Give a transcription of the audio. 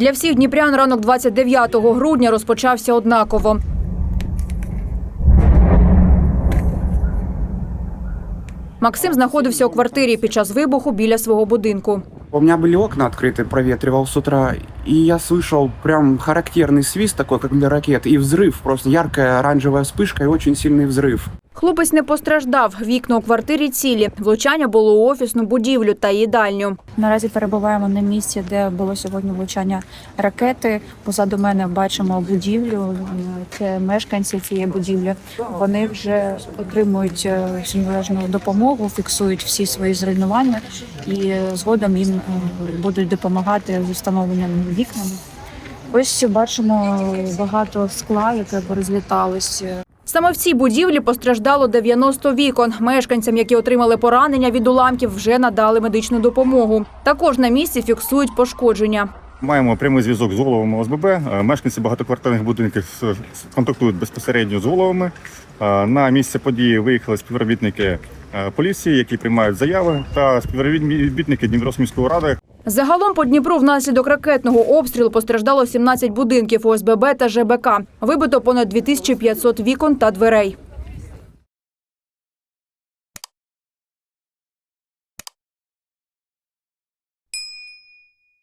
Для всіх дніпрян ранок 29 грудня розпочався однаково. Максим знаходився у квартирі під час вибуху біля свого будинку. У меня были окна открыты, проветривал с утра, и я слышал прям характерный свист такой, как для ракет, и взрыв, просто яркая оранжевая вспышка и очень сильный взрыв. Хлопець не постраждав. Вікна у квартирі цілі. Влучання було у офісну будівлю та їдальню. Наразі перебуваємо на місці, де було сьогодні влучання ракети. Позаду мене бачимо будівлю. Це мешканці цієї будівлі. Вони вже отримують е, належну допомогу, фіксують всі свої зруйнування і е, згодом їм е, будуть допомагати з встановленням вікнами. Ось бачимо багато скла, яке порозліталось. Саме в цій будівлі постраждало 90 вікон. Мешканцям, які отримали поранення від уламків, вже надали медичну допомогу. Також на місці фіксують пошкодження. Маємо прямий зв'язок з головами ОСББ. Е, Мешканці багатоквартирних будинків контактують безпосередньо з головами. Е, На місце події виїхали співробітники е, поліції, які приймають заяви, та співробітники Дніпровської ради, Загалом по Дніпру внаслідок ракетного обстрілу постраждало 17 будинків ОСББ та ЖБК. Вибито понад 2500 вікон та дверей.